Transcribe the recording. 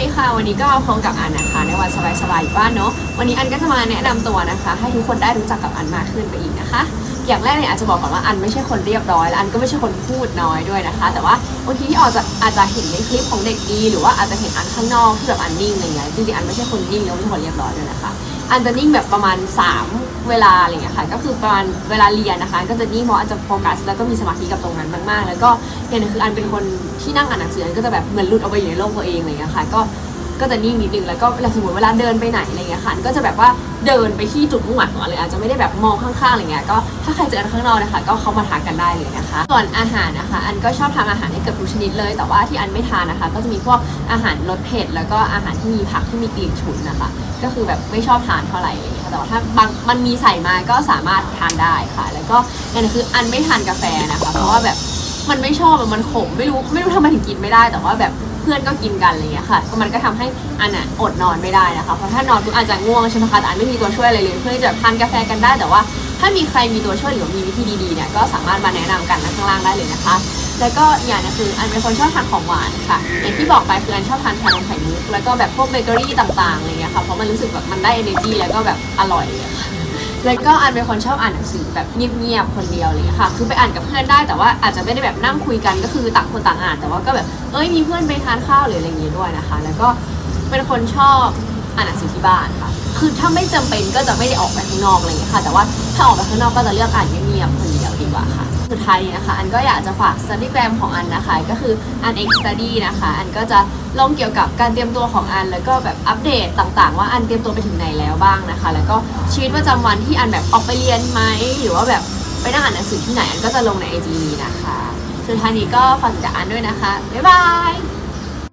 ดีค่ะ วันนี้ก็พบกับอันนะคะ ในวันสบายๆอยู่บ้านเนาะวันนี้อันก็จะมาแนะนำตัวนะคะ ให้ทุกคนได้รู้จักกับอันมากขึ้นไปอีกนะคะ อย่างแรกเนี่ยอาจจะบอกก่อนว่าอันไม่ใช่คนเรียบร้อยและอันก็ไม่ใช่คนพูดน้อยด้วยนะคะ แต่ว่าบางทีที่ออกจะอาจจะเห็นในคลิปของเด็กดี หรือว่าอาจจะเห็นอันข้างนอกที่แบบอันนิ่งอะไรเงี้ยจริงๆอันไม่ใช่คนนิ่งแล้วไม่ใช่คนเรียบร้อยด้วยนะคะ อันจะนิ่งแบบประมาณ 3 เวลาอะไรเงี้ยค่ะก็คือประมาณเวลาเรียนนะคะ ก็จะนิ่งเพราะอันจะโฟกัสแล้วก็มีสมาธิกับตรงนั้นมากๆ แล้วก็อย่างนึงคืออันเป็นคนที่นั่งอ่านหนังสืออันก็จะแบบเหมือนหลุดออกไปอยู่ในโลกตัวเองอะไรเงี้ยค่ะก็ ก็จะนิ่งนิดนึงแล้วก็เวลาสมมติเวลาเดินไปไหนอะไรเงี้ยค่ะอันก็จะแบบว่าเดินไปที่จุดมุ่งหมายของอันเลยอาจจะไม่ได้แบบมองข้างๆอะไรเงี้ยก็ถ้าใครเจอกันข้างนอกนะคะ ก็เข้ามาทานกันได้เลยนะคะ ส่วนอาหารนะคะ อันก็ชอบทานอาหารให้เกือบทุกชนิดเลย แต่ว่าที่อันไม่ทานนะคะ ก็จะมีพวกอาหารรสเผ็ดแล้วก็อาหารที่มีผักที่มีกลิ่นฉุนนะคะ ก็คือแบบไม่ชอบทานเท่าไหร่เงี้ยค่ะแต่ว่าถ้าบางมันมีใส่มาก็สามารถทานได้ค่ะ แล้วก็นั่นคืออันไม่ทานกาแฟนะคะ เพราะว่าแบบ มันไม่ชอบมันขมไม่รู้ไม่รู้ทำไมถึงกินไม่ได้ แต่ว่าแบบเพื่อนก็กินกันอะไรอย่างเงี้ยค่ะก็มันก็ทำให้อันอะอดนอนไม่ได้นะคะเพราะถ้านอนปุ๊บอาจจะง่วงใช่ไหมคะแต่อันไม่มีตัวช่วยอะไรเลยเพื่อจะทานกาแฟกันได้ แต่ว่าถ้ามีใครมีตัวช่วยหรือว่ามีวิธีดีๆเนี่ยก็สามารถมาแนะนำกันนข้างล่างได้เลยนะคะ แล้วก็อย่างนึงคืออันเป็นคนชอบทานของหวานค่ะอย่างที่บอกไปคืออันชอบทานชานมไข่มุกแล้วก็แบบพวกเบเกอรี่ต่างๆอะไรเงี้ยค่ะเพราะมันรู้สึกแบบมันได้ energy แล้วก็แบบอร่อยอะค่ะ แล้วก็อันเป็นคนชอบอ่านหนังสือแบบเงียบๆคนเดียวเลยค่ะ คือไปอ่านกับเพื่อนได้แต่ว่าอาจจะไม่ได้แบบนั่งคุยกันก็คือต่างคนต่างอ่าน แต่ว่าก็แบบเอ้ยมีเพื่อนไปทานข้าวหรืออะไรอย่างงี้ด้วยนะคะ แล้วก็เป็นคนชอบอ่านหนังสือที่บ้านค่ะ คือถ้าไม่จำเป็นก็จะไม่ได้ออกไปข้างนอกอะไรอย่างเงี้ยค่ะ แต่ว่าถ้าออกไปข้างนอกก็จะเลือกอ่านเงียบๆคนเดียวดีกว่าค่ะ สุดท้ายนี้นะคะ อันก็อยากจะฝาก study gram ของอันนะคะ ก็คืออัน x study นะคะ อันก็จะลงเกี่ยวกับการเตรียมตัวของอัน แล้วก็แบบอัปเดตต่างๆ ว่าอันเตรียมตัวไปถึงไหนแล้วบ้างนะคะ แล้วก็ชีวิตประจำวันที่อันแบบออกไปเรียนไหมหรือว่าแบบไปนั่งอ่านหนังสือที่ไหนอันก็จะลงในไอจีนะคะ สุดท้ายนี้ก็ฝากจากอันด้วยนะคะบ๊ายบาย